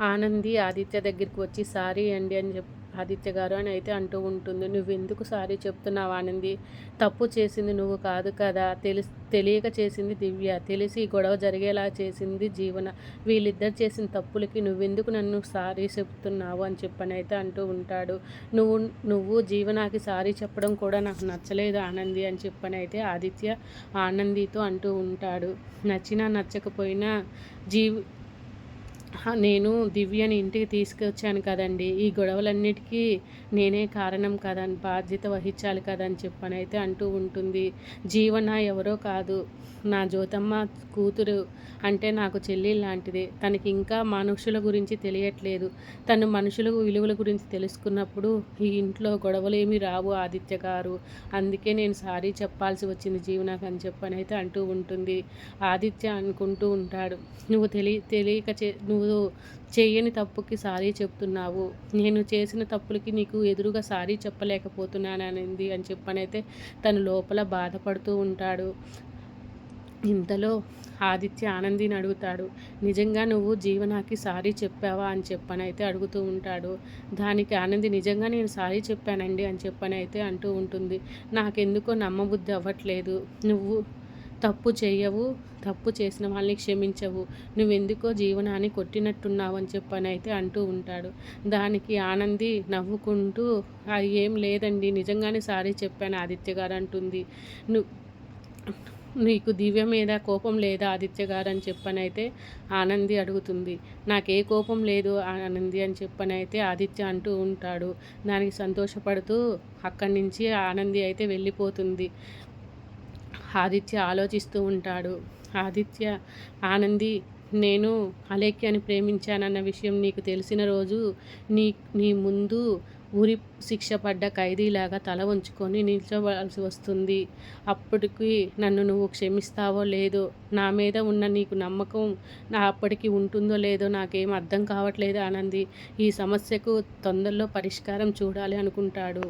ఆనంది ఆదిత్య దగ్గరికి వచ్చి సారీ అండి అని చెప్ ఆదిత్య గారు అని అయితే అంటూ ఉంటుంది. నువ్వు ఎందుకు సారీ చెప్తున్నావు ఆనంది? తప్పు చేసింది నువ్వు కాదు కదా? తెలిసి తెలియక చేసింది దివ్య. తెలిసి గొడవ జరిగేలా చేసింది జీవన. వీళ్ళిద్దరు చేసిన తప్పులకి నువ్వెందుకు నన్ను సారీ చెప్తున్నావు అని చెప్పని అయితే అంటూ ఉంటాడు. నువ్వు నువ్వు జీవనాకి సారీ చెప్పడం కూడా నాకు నచ్చలేదు ఆనంది అని చెప్పని అయితే ఆదిత్య ఆనందితో అంటూ ఉంటాడు. నచ్చినా నచ్చకపోయినా జీవి నేను దివ్యని ఇంటికి తీసుకొచ్చాను కదండి. ఈ గొడవలన్నిటికీ నేనే కారణం కదని బాధ్యత వహించాలి కదని చెప్పనైతే అంటూ ఉంటుంది. జీవన ఎవరో కాదు. నా జ్యోతమ్మ కూతురు అంటే నాకు చెల్లి లాంటిదే. తనకి ఇంకా మనుషుల గురించి తెలియట్లేదు. తను మనుషుల విలువల గురించి తెలుసుకున్నప్పుడు ఈ ఇంట్లో గొడవలు ఏమి రావు ఆదిత్య గారు. అందుకే నేను సారీ చెప్పాల్సి వచ్చింది జీవనకు అని చెప్పని అయితే అంటూ ఉంటుంది. ఆదిత్య అనుకుంటూ ఉంటాడు. నువ్వు తెలియ తెలియక చే నువ్వు చేయని తప్పుకి సారీ చెప్తున్నావు. నేను చేసిన తప్పులకి నీకు ఎదురుగా సారీ చెప్పలేకపోతున్నాననింది అని చెప్పనైతే తను లోపల బాధపడుతూ ఉంటాడు. ఇంతలో ఆదిత్య ఆనందిని అడుగుతాడు నిజంగా నువ్వు జీవనాకి సారీ చెప్పావా? అని చెప్పని అయితే అడుగుతూ ఉంటాడు. దానికి ఆనంది నిజంగా నేను సారీ చెప్పానండి అని చెప్పని అయితే అంటూ ఉంటుంది. నాకెందుకో నమ్మబుద్ధి అవ్వట్లేదు. నువ్వు తప్పు చేయవు తప్పు చేసిన వాళ్ళని క్షమించవు. నువ్వెందుకో జీవనాన్ని కొట్టినట్టున్నావు అని చెప్పని అయితే అంటూ ఉంటాడు. దానికి ఆనంది నవ్వుకుంటూ అది ఏం లేదండి. నిజంగానే సారీ చెప్పాను ఆదిత్య గారు అంటుంది. నువ్వు నీకు దివ్య మీద కోపం లేదా ఆదిత్య గారు అని చెప్పనైతే ఆనంది అడుగుతుంది. నాకే కోపం లేదు ఆనంది అని చెప్పనైతే ఆదిత్య అంటూ ఉంటాడు. దానికి సంతోషపడుతూ అక్కడి నుంచి ఆనంది అయితే వెళ్ళిపోతుంది. ఆదిత్య ఆలోచిస్తూ ఉంటాడు. ఆదిత్య ఆనంది నేను అలేఖ్యని ప్రేమించానన్న విషయం నీకు తెలిసిన రోజు నీ నీ ముందు ఊరి శిక్ష పడ్డ ఖైదీలాగా తల ఉంచుకొని నిల్చోవలసి వస్తుంది. అప్పటికి నన్ను నువ్వు క్షమిస్తావో లేదో నా మీద ఉన్న నీకు నమ్మకం నా అప్పటికి ఉంటుందో లేదో నాకేం అర్థం కావట్లేదు ఆనంది. ఈ సమస్యకు తొందరలో పరిష్కారం చూడాలి అనుకుంటాడు.